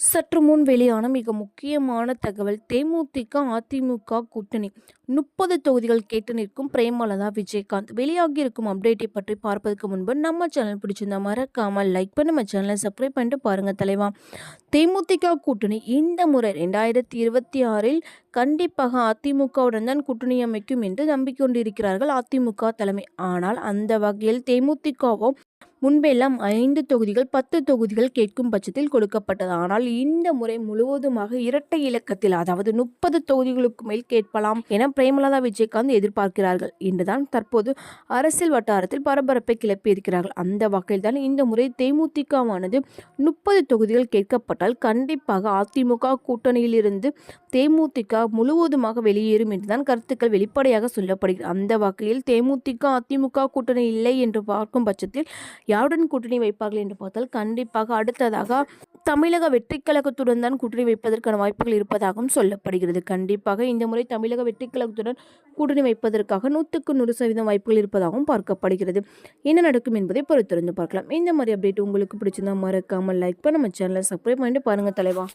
சற்று முன் வெளியான மிக முக்கியமான தகவல் தேமுதிக அதிமுக கூட்டணி. முப்பது தொகுதிகள் கேட்டு நிற்கும் பிரேமலதா விஜயகாந்த். வெளியாகி இருக்கும் அப்டேட்டை பற்றி பார்ப்பதற்கு முன்பு நம்ம சேனல் பிடிச்சிருந்தா மறக்காமல் லைக் பண்ணி நம்ம சேனலை சப்ஸ்கிரைப் பண்ணிட்டு பாருங்க தலைவா. தேமுதிக கூட்டணி இந்த முறை ரெண்டாயிரத்தி இருபத்தி ஆறில் கண்டிப்பாக அதிமுகவுடன் தான் கூட்டணி அமைக்கும் என்று நம்பிக்கொண்டிருக்கிறார்கள் அதிமுக தலைமை. ஆனால் அந்த வகையில் தேமுதிகவும் முன்பெல்லாம் ஐந்து தொகுதிகள் பத்து தொகுதிகள் கேட்கும் பட்சத்தில் கொடுக்கப்பட்டது. ஆனால் இந்த முறை முழுவதுமாக இரட்டை இலக்கத்தில் அதாவது முப்பது தொகுதிகளுக்கு மேல் கேட்கலாம் என பிரேமலதா விஜயகாந்த் எதிர்பார்க்கிறார்கள். என்றுதான் தற்போது அரசியல் வட்டாரத்தில் பரபரப்பை கிளப்பியிருக்கிறார்கள் அந்த வகையில் தான் இந்த முறை தேமுதிகவானது முப்பது தொகுதிகள் கேட்கப்பட்டால் கண்டிப்பாக அதிமுக கூட்டணியிலிருந்து தேமுதிக திமுக முழுவதுமாக வெளியேறும் என்றுதான் கருத்துக்கள் வெளிப்படையாக சொல்லப்படுகிறது. அந்த வகையில் தேமுதிக அதிமுக கூட்டணி இல்லை என்று பார்க்கும் பட்சத்தில் யாருடன் கூட்டணி வைப்பார்கள் என்று பார்த்தால் கண்டிப்பாக அடுத்ததாக தமிழக வெற்றி கழகத்துடன் தான் கூட்டணி வைப்பதற்கான வாய்ப்புகள் இருப்பதாகவும் சொல்லப்படுகிறது. கண்டிப்பாக இந்த முறை தமிழக வெற்றி கழகத்துடன் கூட்டணி வைப்பதற்காக நூற்றுக்கு நூறு சதவீதம் வாய்ப்புகள் இருப்பதாகவும் பார்க்கப்படுகிறது. என்ன நடக்கும் என்பதை பொறுத்திருந்து பார்க்கலாம். இந்த மாதிரி அப்டேட் உங்களுக்கு பிடிச்சிருந்தா மறக்காமல் லைக் பண்ண நம்ம சேனலை சப்ஸ்கிரைப் பண்ணிட்டு பாருங்கள் தலைவா.